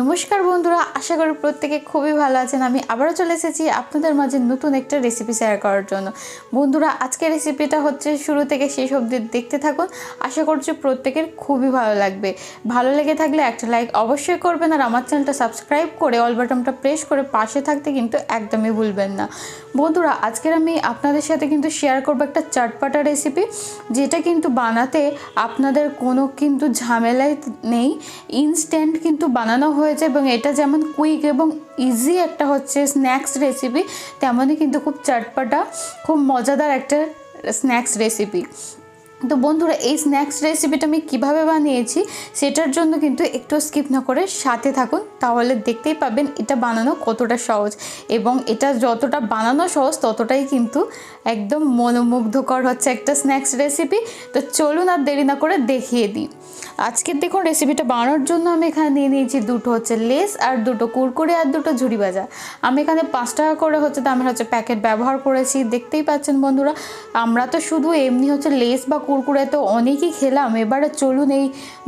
নমস্কার বন্ধুরা, আশা করি প্রত্যেকে খুবই ভালো আছেন। আমি আবারও চলে এসেছি আপনাদের মাঝে নতুন একটা রেসিপি শেয়ার করার জন্য। বন্ধুরা, আজকের রেসিপিটা হচ্ছে শুরু থেকে শেষ অবধি দেখতে থাকুন। আশা করছি প্রত্যেকের খুবই ভালো লাগবে। ভালো লেগে থাকলে একটা লাইক অবশ্যই করবেন আর আমার চ্যানেলটা সাবস্ক্রাইব করে অল বাটনটা প্রেস করে পাশে থাকতে কিন্তু একদমই ভুলবেন না। বন্ধুরা, আজকের আমি আপনাদের সাথে কিন্তু শেয়ার করব একটা চটপাটা রেসিপি যেটা কিন্তু বানাতে আপনাদের কোনো কিন্তু ঝামেলাই নেই। ইনস্ট্যান্ট কিন্তু বানানো হয়েছে এবং এটা যেমন কুইক এবং ইজি একটা হচ্ছে স্ন্যাক্স রেসিপি তেমনই কিন্তু খুব চটপাটা, খুব মজাদার একটা স্ন্যাক্স রেসিপি তো বন্ধুরা, এই স্ন্যাক্স রেসিপিটা আমি কীভাবে বানিয়েছি সেটার জন্য কিন্তু একটু স্কিপ না করে সাথে থাকুন, তাহলে দেখতেই পাবেন এটা বানানো কতটা সহজ। এবং এটা যতটা বানানো সহজ, ততটাই কিন্তু একদম মনোমুগ্ধকর হচ্ছে একটা স্ন্যাক্স রেসিপি তো চলুন আর দেরি না করে দেখিয়ে দিই। আজকের দেখুন রেসিপিটা বানানোর জন্য আমি এখানে নিয়ে নিয়েছি দুটো হচ্ছে লেস আর দুটো কুরকুরে আর দুটো ঝুড়ি ভাজা। আমি এখানে পাঁচ টাকা করে হচ্ছে দামের হচ্ছে প্যাকেট ব্যবহার করেছি। দেখতেই পাচ্ছেন বন্ধুরা, আমরা তো শুধু এমনি হচ্ছে লেস বা কুরকুরে তো অনেকই খেলাম। এবারে চলুন এই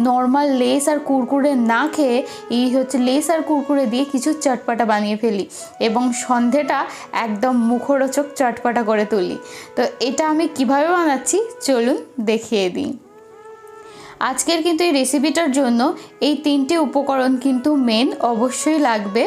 নর্মাল লেস আর কুরকুরে না খেয়ে এই হচ্ছে লেস আর কুরকুরে দিয়ে কিছু চটপাটা বানিয়ে ফেলি এবং সন্ধেটা একদম মুখরোচক চটপাটা করে তুলি। তো এটা আমি কীভাবে বানাচ্ছি? চলুন দেখিয়ে দিই। আজকের কিন্তু এই রেসিপিটার জন্য এই তিনটে উপকরণ কিন্তু মেন অবশ্যই লাগবে।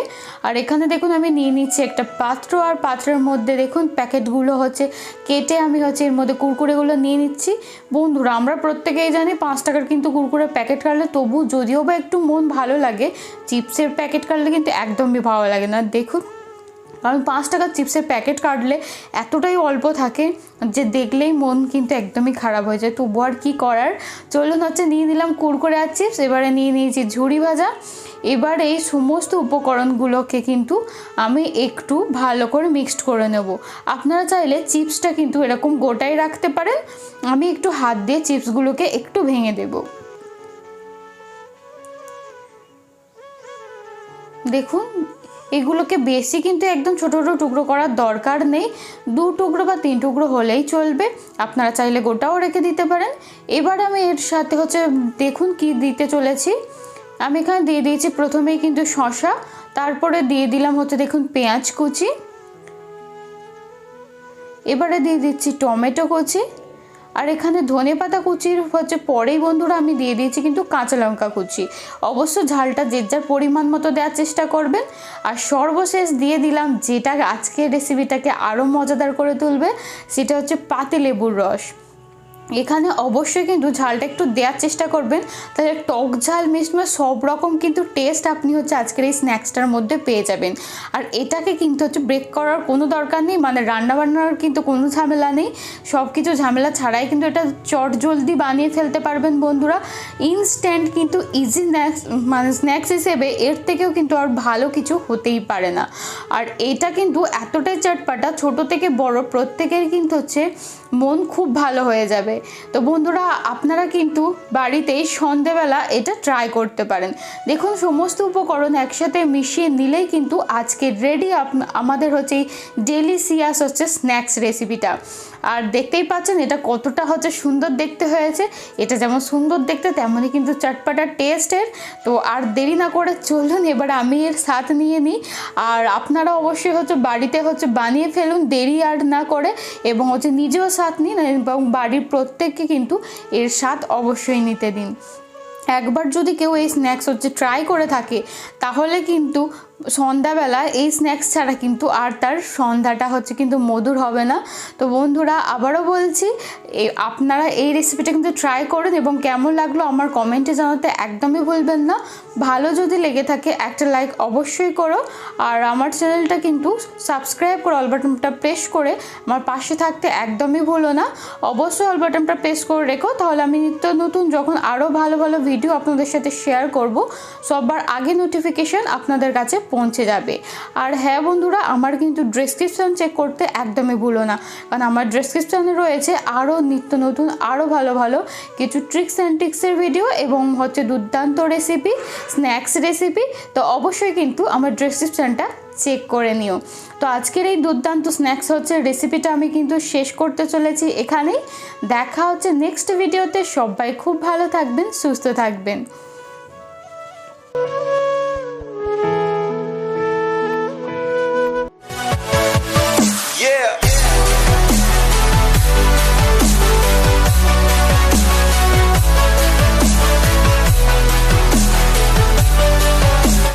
আর এখানে দেখুন আমি নিয়ে নিচ্ছি একটা পাত্র, আর পাত্রের মধ্যে দেখুন প্যাকেটগুলো হচ্ছে কেটে আমি হচ্ছে এর মধ্যে কুরকুরেগুলো নিয়ে নিচ্ছি। বন্ধুরা, আমরা প্রত্যেকেই জানি পাঁচ টাকার কিন্তু কুরকুরে প্যাকেট কাটলে তবু যদিও বা একটু মন ভালো লাগে, চিপসের প্যাকেট কাটলে কিন্তু একদমই ভালো লাগে না। দেখুন কারণ পাঁচ টাকার চিপসের প্যাকেট কাটলে এতটাই অল্প থাকে যে দেখলেই মন কিন্তু একদমই খারাপ হয়ে যায়। তবু আর কী করার? চলুন হচ্ছে নিয়ে নিলাম কুরকুরে আর চিপস, এবারে নিয়ে নিয়েছি ঝুড়ি ভাজা। এবার এই সমস্ত উপকরণগুলোকে কিন্তু আমি একটু ভালো করে মিক্সড করে নেব। আপনারা চাইলে চিপসটা কিন্তু এরকম গোটাই রাখতে পারেন। আমি একটু হাত দিয়ে চিপসগুলোকে একটু ভেঙে দেবো। দেখুন এগুলোকে বেশি কিন্তু একদম ছোটো ছোটো টুকরো করার দরকার নেই। দু টুকরো বা তিন টুকরো হলেই চলবে। আপনারা চাইলে গোটাও রেখে দিতে পারেন। এবার আমি এর সাথে হচ্ছে দেখুন কি দিতে চলেছি। আমি এখানে দিয়ে দিয়েছি প্রথমেই কিন্তু শশা তারপরে দিয়ে দিলাম হচ্ছে দেখুন পেঁয়াজ কুচি। এবারে দিয়ে দিচ্ছি টমেটো কুচি। আর এখানে ধনে পাতা কুচির হচ্ছে পরেই বন্ধুরা আমি দিয়ে দিয়েছি কিন্তু কাঁচা লঙ্কা কুচি। অবশ্য ঝালটা যে যার পরিমাণ মতো দেওয়ার চেষ্টা করবেন। আর সর্বশেষ দিয়ে দিলাম যেটা আজকের রেসিপিটাকে আরও মজাদার করে তুলবে, সেটা হচ্ছে পাতি লেবুর রস। এখানে অবশ্যই কিন্তু ঝালটা একটু দেওয়ার চেষ্টা করবেন। তাহলে টক ঝাল মিশমে সব রকম কিন্তু টেস্ট আপনি হচ্ছে আজকের এই স্ন্যাক্সটার মধ্যে পেয়ে যাবেন। আর এটাকে কিন্তু হচ্ছে ব্রেক করার কোনো দরকার নেই মানে রান্না বান্নার কিন্তু কোনো ঝামেলা নেই। সব কিছু ঝামেলা ছাড়াই কিন্তু এটা চট জলদি বানিয়ে ফেলতে পারবেন বন্ধুরা। ইনস্ট্যান্ট কিন্তু ইজি স্ন্যাক্স মানে স্ন্যাক্স হিসেবে এর থেকেও কিন্তু আর ভালো কিছু হতেই পারে না। আর এটা কিন্তু এতটাই চটপাটা, ছোট থেকে বড় প্রত্যেকের কিন্তু হচ্ছে মন খুব ভালো হয়ে যাবে। তো বন্ধুরা, আপনারা কিন্তু বাড়িতেই সন্ধেবেলা এটা ট্রাই করতে পারেন। দেখুন, সমস্ত উপকরণ একসাথে মিশিয়ে নিলেই কিন্তু আজকে রেডি আমাদের হচ্ছে এই ডেলিসিয়াস হচ্ছে স্ন্যাক্স রেসিপিটা আর দেখতেই পাচ্ছেন, এটা কতটা হচ্ছে সুন্দর দেখতে হয়েছে। এটা যেমন সুন্দর দেখতে, তেমনই কিন্তু চটপাটা টেস্টের তো আর দেরি না করে চলুন, এবার আমি এর স্বাদ নিয়ে নিই। আর আপনারা অবশ্যই হচ্ছে বাড়িতে হচ্ছে বানিয়ে ফেলুন, দেরি আর না করে। এবং হচ্ছে নিজেও স্বাদ নিন, এবং বাড়ির প্রত্যেককে কিন্তু এর স্বাদ অবশ্যই নিতে দিন। একবার যদি কেউ এই স্ন্যাক্স হচ্ছে ট্রাই করে থাকে, তাহলে কিন্তু সন্ধ্যাবেলা এই স্ন্যাক্স ছাড়া কিন্তু আর তার সন্ধ্যাটা হচ্ছে কিন্তু মধুর হবে না। তো বন্ধুরা, আবারও বলছি আপনারা এই রেসিপিটা কিন্তু ট্রাই করুন এবং কেমন লাগল আমার কমেন্টে জানাতে একদমই ভুলবেন না। ভালো যদি লেগে থাকে একটা লাইক অবশ্যই করো আর আমার চ্যানেলটা কিন্তু সাবস্ক্রাইব করে অল বাটনটা প্রেস করে আমার পাশে থাকতে একদমই ভুলো না। অবশ্যই অল বাটনটা প্রেস করে রেখো, তাহলে আমি নিত্য নতুন যখন আরও ভালো ভালো ভিডিও আপনাদের সাথে শেয়ার করব, সবার আগে নোটিফিকেশান আপনাদের কাছে পৌঁছে যাবে। আর হ্যাঁ বন্ধুরা, আমার কিন্তু ডেসক্রিপশান চেক করতে একদমই ভুলো না। কারণ আমার ডেসক্রিপশানে রয়েছে আরও নিত্য নতুন আরও ভালো ভালো কিছু ট্রিক্স অ্যান্ড টিক্সের ভিডিও এবং হচ্ছে দুর্দান্ত রেসিপি স্ন্যাক্স রেসিপি তো অবশ্যই কিন্তু আমার ডেসক্রিপশানটা চেক করে নিও। তো আজকের এই দুর্দান্ত স্ন্যাক্স হচ্ছে রেসিপিটা আমি কিন্তু শেষ করতে চলেছি এখানেই। দেখা হচ্ছে নেক্সট ভিডিওতে সবাই খুব ভালো থাকবেন, সুস্থ থাকবেন।